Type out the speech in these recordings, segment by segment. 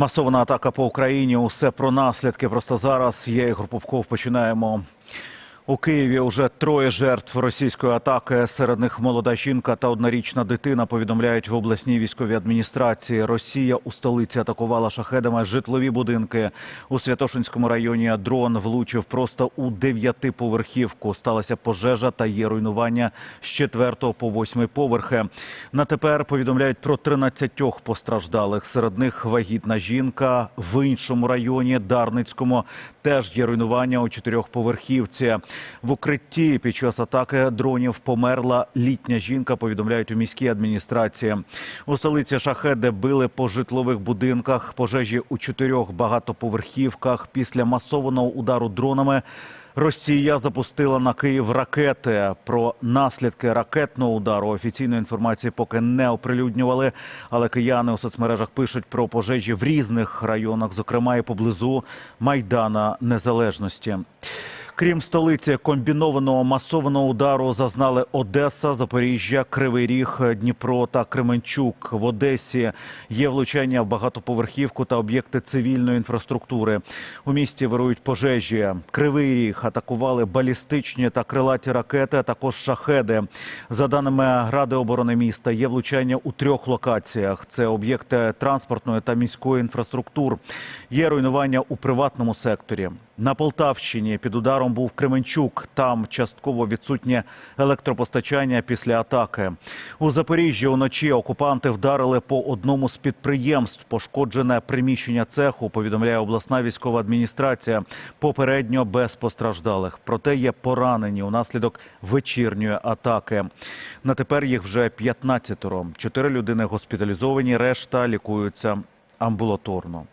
Масована атака по Україні. Усе про наслідки. Просто зараз я Ігор Попков. Починаємо. У Києві уже троє жертв російської атаки. Серед них молода жінка та однорічна дитина. Повідомляють в обласній військовій адміністрації. Росія у столиці атакувала шахедами житлові будинки. У Святошинському районі дрон влучив просто у дев'ятиповерхівку. Сталася пожежа та є руйнування з четвертого по восьмий поверхи. На тепер повідомляють про 13 постраждалих. Серед них вагітна жінка в іншому районі Дарницькому. Теж є руйнування у чотирьохповерхівці. В укритті під час атаки дронів померла літня жінка. Повідомляють у міській адміністрації. У столиці шахеди били по житлових будинках. Пожежі у чотирьох багатоповерхівках. Після масованого удару дронами Росія запустила на Київ ракети. Про наслідки ракетного удару офіційної інформації поки не оприлюднювали. Але кияни у соцмережах пишуть про пожежі в різних районах, зокрема і поблизу Майдана Незалежності. Крім столиці, комбінованого масованого удару зазнали Одеса, Запоріжжя, Кривий Ріг, Дніпро та Кременчук. В Одесі є влучання в багатоповерхівку та об'єкти цивільної інфраструктури. У місті вирують пожежі. Кривий Ріг атакували балістичні та крилаті ракети, а також шахеди. За даними Ради оборони міста, є влучання у трьох локаціях. Це об'єкти транспортної та міської інфраструктур. Є руйнування у приватному секторі. На Полтавщині під ударом був Кременчук. Там частково відсутнє електропостачання після атаки. У Запоріжжі уночі окупанти вдарили по одному з підприємств. Пошкоджене приміщення цеху. Повідомляє обласна військова адміністрація. Попередньо без постраждалих. Проте є поранені унаслідок вечірньої атаки. На тепер їх вже 15 Чотири людини госпіталізовані. Решта лікуються амбулаторно.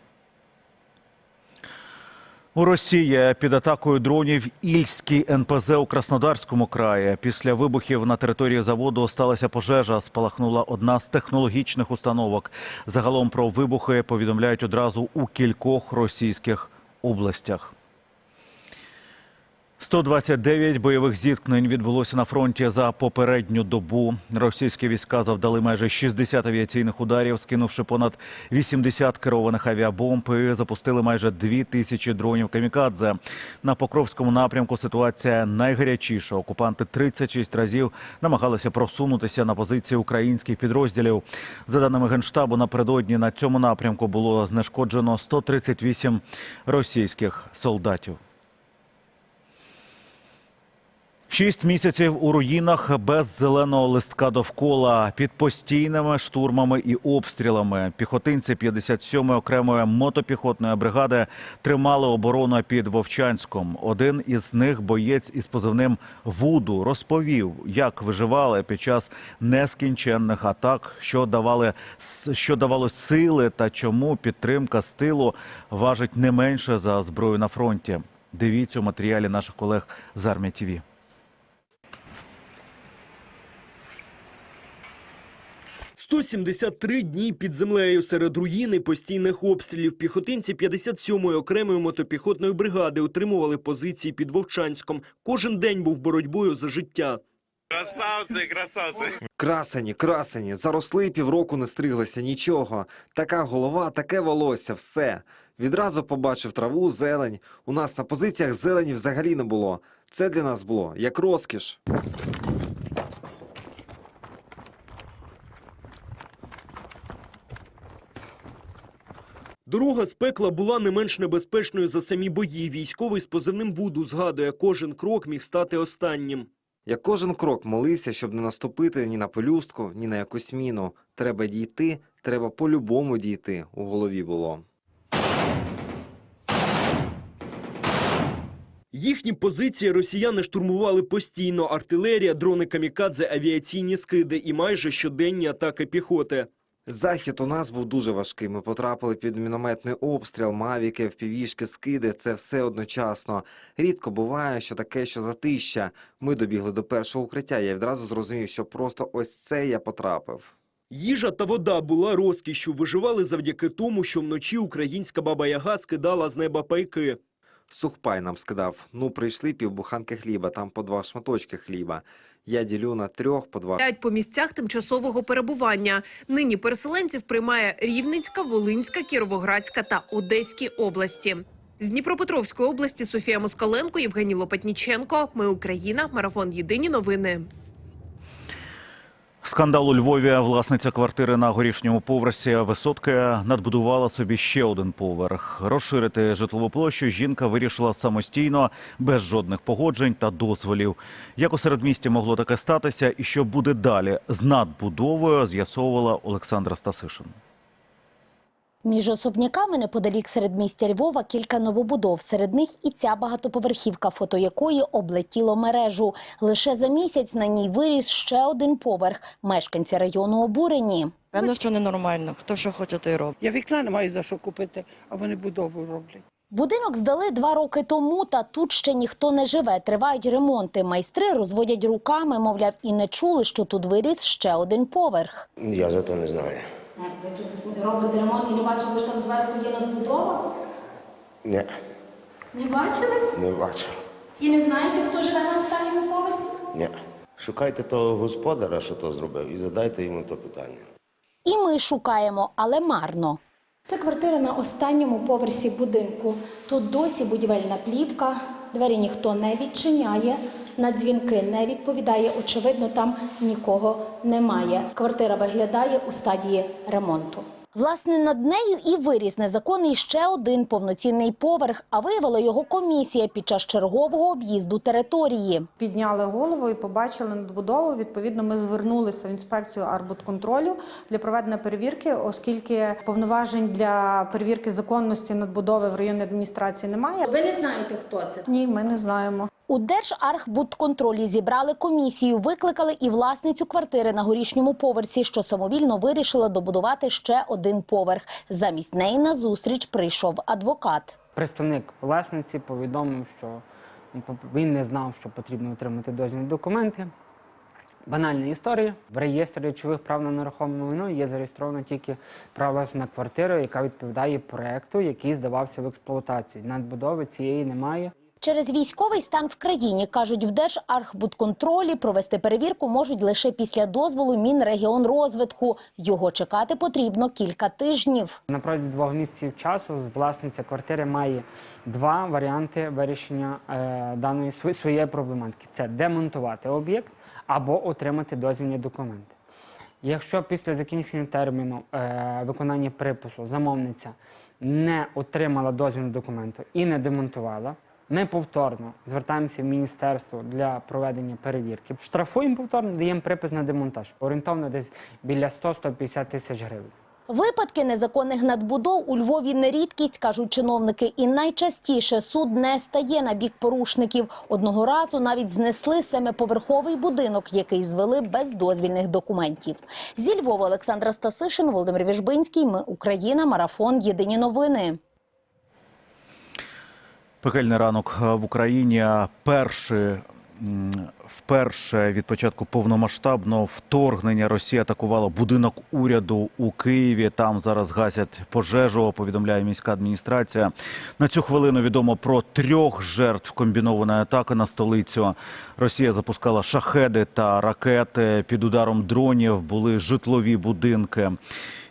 У Росії під атакою дронів Ільський НПЗ у Краснодарському краї. Після вибухів на території заводу сталася пожежа. Спалахнула одна з технологічних установок. Загалом про вибухи повідомляють одразу у кількох російських областях. 129 бойових зіткнень відбулося на фронті за попередню добу. Російські війська завдали майже 60 авіаційних ударів, скинувши понад 80 керованих авіабомб і запустили майже 2 тисячі дронів камікадзе. На Покровському напрямку ситуація найгарячіша. Окупанти 36 разів намагалися просунутися на позиції українських підрозділів. За даними Генштабу, напередодні на цьому напрямку було знешкоджено 138 російських солдатів. Шість місяців у руїнах без зеленого листка довкола під постійними штурмами і обстрілами. Піхотинці 57-ї окремої мотопіхотної бригади тримали оборону під Вовчанськом. Один із них, боєць із позивним Вуду, розповів, як виживали під час нескінченних атак, що давали що давало сили та чому підтримка з тилу важить не менше за зброю на фронті. Дивіться у матеріалі наших колег з армії ТІВІ. – 173 дні під землею серед руїн і постійних обстрілів. Піхотинці 57-ї окремої мотопіхотної бригади утримували позиції під Вовчанськом. Кожен день був боротьбою за життя. Красавці, красавці. Красені, красені, заросли півроку не стриглися, нічого. Така голова, таке волосся, все. Відразу побачив траву, зелень. У нас на позиціях зелені взагалі не було. Це для нас було як розкіш. Дорога з пекла була не менш небезпечною за самі бої. Військовий з позивним Вуду згадує, кожен крок міг стати останнім. Я кожен крок молився, щоб не наступити ні на пелюстку, ні на якусь міну. Треба дійти, треба по-любому дійти, у голові було. Їхні позиції росіяни штурмували постійно. Артилерія, дрони камікадзе, авіаційні скиди і майже щоденні атаки піхоти. Захід у нас був дуже важкий. Ми потрапили під мінометний обстріл, мавіки, впівішки, скиди. Це все одночасно. Рідко буває, що таке, що затища. Ми добігли до першого укриття. Я відразу зрозумів, що просто ось це я потрапив. Їжа та вода була розкішшю. Виживали завдяки тому, що вночі українська баба Яга скидала з неба пайки. Сухпай нам скидав. Ну, прийшли півбуханки хліба, там по два шматочки хліба. Я ділю на трьох по два П'ять по місцях тимчасового перебування. Нині переселенців приймає Рівненська, Волинська, Кіровоградська та Одеські області. З Дніпропетровської області Софія Москаленко, Євгеній Лопатніченко. Ми Україна. Марафон Єдині новини. Скандал у Львові. Власниця квартири на горішньому поверсі висотки надбудувала собі ще один поверх. Розширити житлову площу жінка вирішила самостійно, без жодних погоджень та дозволів. Як у середмісті могло таке статися, і що буде далі з надбудовою, з'ясовувала Олександра Стасишин. Між особняками неподалік середмістя Львова кілька новобудов. Серед них і ця багатоповерхівка, фото якої облетіло мережу. Лише за місяць на ній виріс ще один поверх. Мешканці району обурені. Певно, що ненормально. Хто що хоче, то й робить. Я вікна не маю за що купити, а вони будову роблять. Будинок здали два роки тому, та тут ще ніхто не живе. Тривають ремонти. Майстри розводять руками, мовляв, і не чули, що тут виріс ще один поверх. Я зато не знаю. Ви тут робите ремонт і не бачили, що там зверху є надбудова? Ні, Не бачили? не бачив. І не знаєте, хто живе на останньому поверсі? Ні. Шукайте того господара, що то зробив, і задайте йому то питання. І ми шукаємо, але марно. Це квартира на останньому поверсі будинку. Тут досі будівельна плівка, двері ніхто не відчиняє, на дзвінки не відповідає. Очевидно, там нікого немає. Квартира виглядає у стадії ремонту. Власне, над нею і виріс незаконний ще один повноцінний поверх, а виявила його комісія під час чергового об'їзду території. Підняли голову і побачили надбудову. Відповідно, ми звернулися в інспекцію арбудконтролю для проведення перевірки, оскільки повноважень для перевірки законності надбудови в районній адміністрації немає. Ви не знаєте, хто це? Ні, ми не знаємо. У Держархбудконтролі зібрали комісію, викликали і власницю квартири на горішньому поверсі, що самовільно вирішила добудувати ще один поверх. Замість неї на зустріч прийшов адвокат. Представник власниці повідомив, що він не знав, що потрібно отримати дозвільні документи. Банальна історія. В реєстрі речових прав на нерухоме майно є зареєстровано тільки право власності на квартиру, яка відповідає проекту, який здавався в експлуатацію. Надбудови цієї немає. Через військовий стан в країні, кажуть, в Держархбудконтролі провести перевірку можуть лише після дозволу Мінрегіонрозвитку. Його чекати потрібно кілька тижнів. На протязі двох місяців часу власниця квартири має два варіанти вирішення е, даної своєї проблематики: це демонтувати об'єкт або отримати дозвільні документи. Якщо після закінчення терміну е, виконання припису замовниця не отримала дозвільні документи і не демонтувала, ми повторно звертаємося в міністерство для проведення перевірки. Штрафуємо повторно, даємо припис на демонтаж. Орієнтовно десь біля 100-150 тисяч гривень. Випадки незаконних надбудов у Львові не рідкість, кажуть чиновники, і найчастіше суд не стає на бік порушників. Одного разу навіть знесли семиповерховий будинок, який звели без дозвільних документів. Зі Львова Олександра Стасишин, Володимир Віжбинський. Ми Україна. Марафон. Єдині новини. Пекельний ранок в Україні. Перший вперше від початку повномасштабного вторгнення Росія атакувала будинок уряду у Києві. Там зараз гасять пожежу. Повідомляє міська адміністрація. На цю хвилину відомо про трьох жертв комбінованої атаки на столицю. Росія запускала шахеди та ракети. Під ударом дронів були житлові будинки.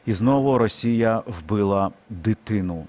І знову Росія вбила дитину.